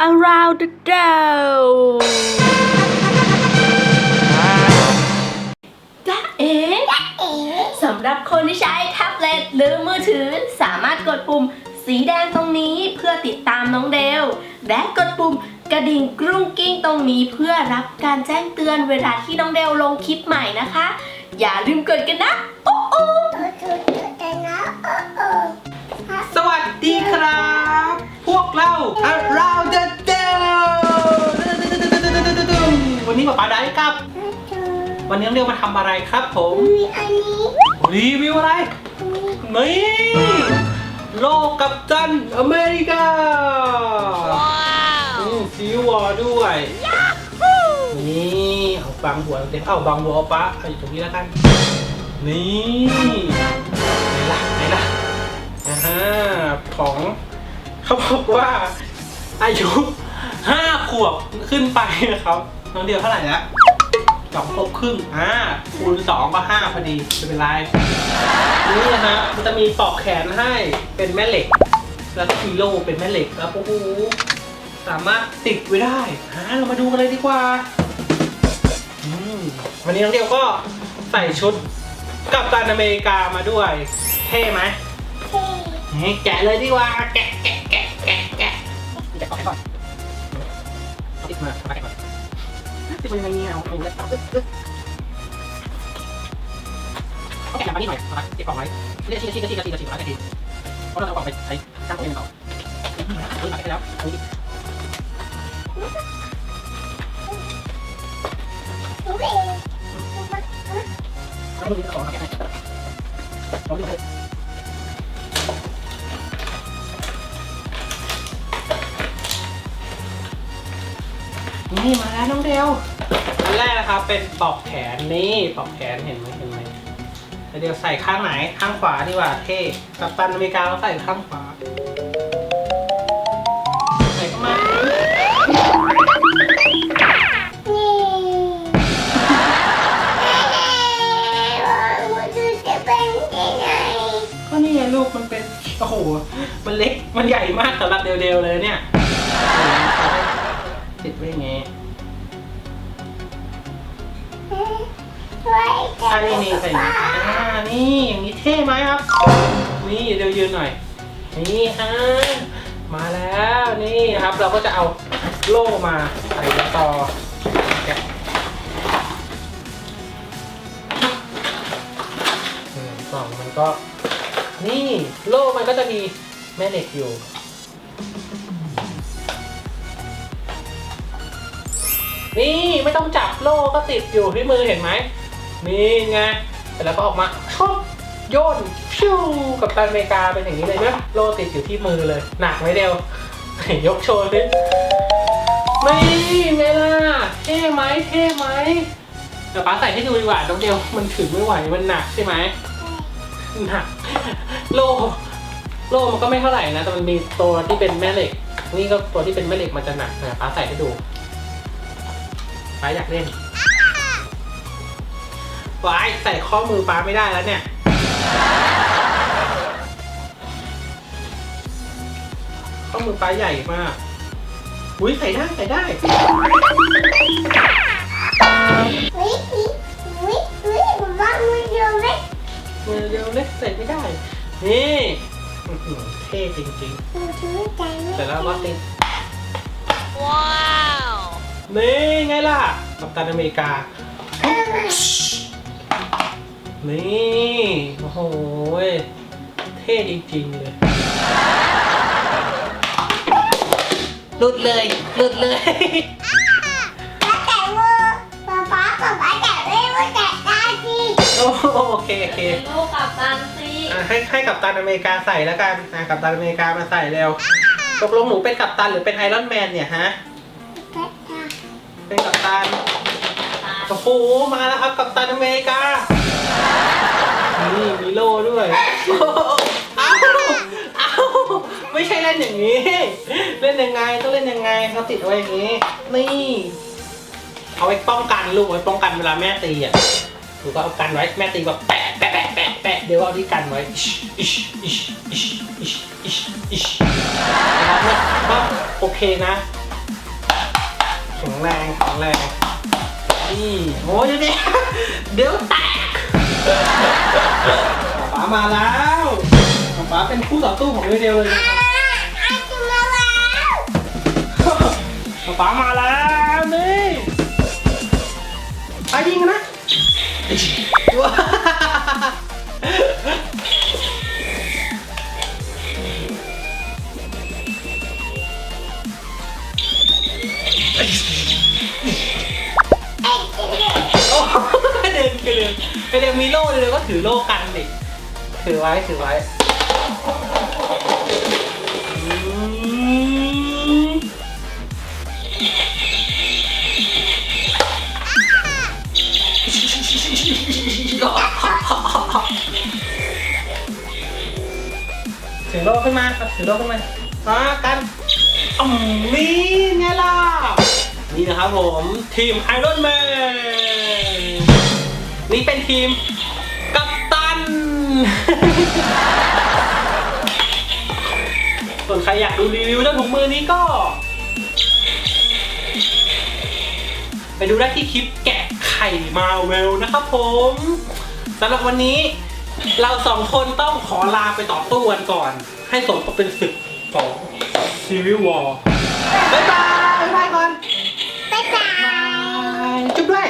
around the world จ้าเอ๋สำหรับคนที่ใช้แท็บเล็ตหรือมือถือสามารถกดปุ่มสีแดงตรงนี้เพื่อติดตามน้องเดล และกดปุ่มกระดิ่งกรุ้งกิ้งตรงนี้เพื่อรับการแจ้งเตือนเวลาที่น้องเดลลงคลิปใหม่นะคะ อย่าลืมกดกันนะโอ้โอ้ เรา Around the World วันนี้ป๊าป๊าได้ครับ วันนี้น้องเรียวมาทำอะไรครับผมรีวิวอะไร นี่โลกกับจันอเมริกาว้าวซีวอร์ด้วย นี่เอาบางหัวเต็มเอาบางหัวเอาปะเอาอยู่ตรงนี้แล้วกัน นี่ไหนล่ะไหนล่ะอ่าฮะของ เขาบอกว่า อายุห้าขวบขึ้นไปนะครับ น้องเดียวเท่าไหร่ล้วสองขวบครึ่งอ่าคูณสองก็ห้าพอดีไม่เป็นไรนี่นะฮะมันจะมีปลอกแขนให้เป็นแม่เหล็ก แล้วก็ฮีโร่เป็นแม่เหล็กแล้วโอ้โหสามารถติดไว้ได้ฮะเรามาดูกันเลยดีกว่าวันนี้น้องเดียวก็ใส่ชุดกัปตันอเมริกามาด้วย เท่ไหม นี่แกะเลยดีกว่า แกะแกะแกะแกะแกะแกะก่อนแกะก่อนเอาติดมาเอาไปก่อนติดมายังไงเนี่ยเอาเอาเลยเอาเลยเอาแกะแบบนี้หน่อยเอาไปเก็บกล่องไว้เรียกชี้ชี้ชี้ชี้ชี้ชี้แล้วแกะทีเพราะเราจะเอากล่องไปใช้ตั้งตัวเองต่อเฮ้ยมาได้แล้วเอาดิเอาดูดิเอาของมาแกะให้เอาดิ นี่มาแล้วน้องเดวอันแรกนะครับเป็นปลอกแขนนี่ปลอกแขนเห็นไหมเห็นไหมแล้วเดี๋ยวใส่ข้างไหนข้างขวาดีกว่าเท่กัปตันอเมริกาเขาใส่ข้างขวาใส่เข้ามาก็นี่ไงลูกมันเป็นโอ้โหมันเล็กมันใหญ่มากสำหรับเดวๆเลยเนี่ย ติดไว้ยังไงอันนี้นี่ใส่อ่านี่อย่างนี้เท่ไหมครับ นี่เดี๋ยวยืนหน่อย นี่อ่ามาแล้วนี่ครับ เราก็จะเอาโล่มาใส่ต่อแกะอืมกล่องมันก็ นี่โล่มันก็จะมีแม่เหล็กอยู่ นี่ไม่ต้องจับโล่ก็ติดอยู่ที่มือเห็นไหมนี่ไงเสร็จแล้วก็ออกมาชอบโยนฟิวกับตันอเมริกาเป็นอย่างนี้เลยนะโลติดอยู่ที่มือเลย หนักไหมเดียวยกโชว์สิไม่ไงล่ะเท่ไหมเท่ไหมเดี๋ยวป้าใส่ให้ดูดีกว่าน้องเดียวมันถือไม่ไหวมันหนักใช่ไหมหนักโลโลมันก็ไม่เท่าไหร่นะแต่มันมีตัวที่เป็นแม่เหล็ก นี่ก็ตัวที่เป็นแม่เหล็กมันจะหนักนะป้าใส่ให้ดู ป้าอยากเล่นวายใส่ข้อมือป้าไม่ได้แล้วเนี่ย ข้อมือป้าใหญ่มาก อุ้ยใส่ได้ใส่ได้มือเดียวเล็กใส่ไม่ได้ นี่อื้อหือเท่จริงๆแต่แล้วก็ติด ว้าว นี่ไงล่ะกัปตันอเมริกา นี่ โอ้โหยเท่จริงๆเลย หลุดเลย หลุดเลย โอ้โหโอเคโอเคลูกกับตันสิอะให้ให้กัปตันอเมริกาใส่แล้วกันนะกัปตันอเมริกามาใส่เร็วตกลงหนูเป็นกัปตันหรือเป็นไอรอนแมนเนี่ยฮะ เป็นกัปตันโอ้โหมาแล้วครับกัปตันอเมริกา นี่มีโล่ด้วยโอ้โหเอ้าเอ้าไม่ใช่เล่นอย่างนี้ เล่นยังไงต้องเล่นยังไงเขาติดไว้อย่างนี้ นี่ เอาไว้ป้องกันลูกไว้ป้องกันเวลาแม่ตีอะหนูก็เอากันไว้แม่ตีแบบแปะแปะแปะแปะแปะเดี๋ยวเอาที่กันไว้โอเคนะ ข็งแรงแข็งแรงนี่โอ้ยเดี๋ยวเดี๋ยวแตกป๋ามาแล้วป๋าเป็นคู่ต่อสู้ของเดลเลยป๋ามาแล้วนี่ไปยิงกันนะ เดินไปเลยไปเดินมีโล่เลยก็ถือโล่กันดิถือไว้ถือไว้ถือโลกขึ้นมาครับถือโลกขึ้นมามากันอืมนี่ไงล่ะ นี่นะครับผมทีมไอรอนแมนนี่เป็นทีมกัปตัน ส่วนใครอยากดูรีวิวเจ้าถุงมือนี้ก็ ไปดูได้ที่คลิปแกะไข่มาเวลนะครับผมสำหรับวันนี้เราสองคนต้องขอลาไปต่อสู้กันก่อน ให้สมกับเป็นศึกของซีวิววอร์บ๊ายบาย บ๊ายบาย จุ๊บด้วย